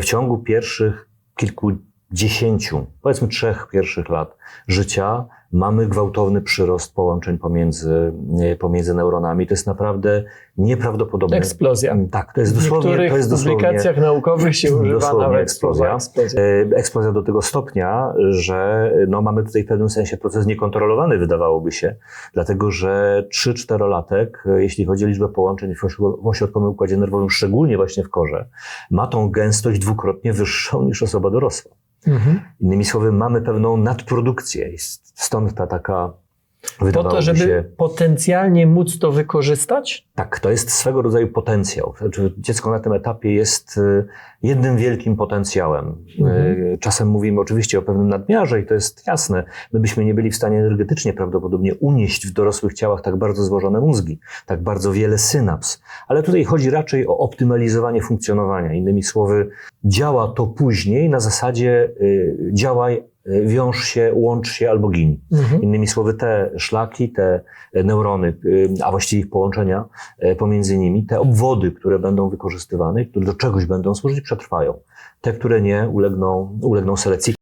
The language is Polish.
w ciągu pierwszych kilkudziesięciu, powiedzmy trzech pierwszych lat życia mamy gwałtowny przyrost połączeń pomiędzy, e, pomiędzy neuronami. To jest naprawdę nieprawdopodobne. Eksplozja. Tak, to jest W dosłownie, niektórych to jest dosłownie publikacjach naukowych się używa nawet eksplozja. eksplozja. E, Eksplozja do tego stopnia, że no, mamy tutaj w pewnym sensie proces niekontrolowany, wydawałoby się, dlatego że 3-4-latek, e, jeśli chodzi o liczbę połączeń w w ośrodkowym układzie nerwowym, szczególnie właśnie w korze, ma tą gęstość dwukrotnie wyższą niż osoba dorosła. Mhm. Innymi słowy, mamy pewną nadprodukcję stąd ta taka, Po wydawałoby to, żeby się, potencjalnie móc to wykorzystać? tak, to jest swego rodzaju potencjał. Znaczy, dziecko na tym etapie jest y, jednym wielkim potencjałem. Mhm. Y, Czasem mówimy oczywiście o pewnym nadmiarze i to jest jasne. My byśmy nie byli w stanie energetycznie prawdopodobnie unieść w dorosłych ciałach tak bardzo złożone mózgi, tak bardzo wiele synaps. Ale tutaj chodzi raczej o optymalizowanie funkcjonowania. Innymi słowy, działa to później na zasadzie y, działaj, y, wiąż się, łącz się albo gin. Mhm. Innymi słowy, te szlaki, te neurony, y, a właściwie ich połączenia y, pomiędzy nimi, te obwody, które będą wykorzystywane, które do czegoś będą służyć, przetrwają. Te, które nie, ulegną, ulegną selekcji.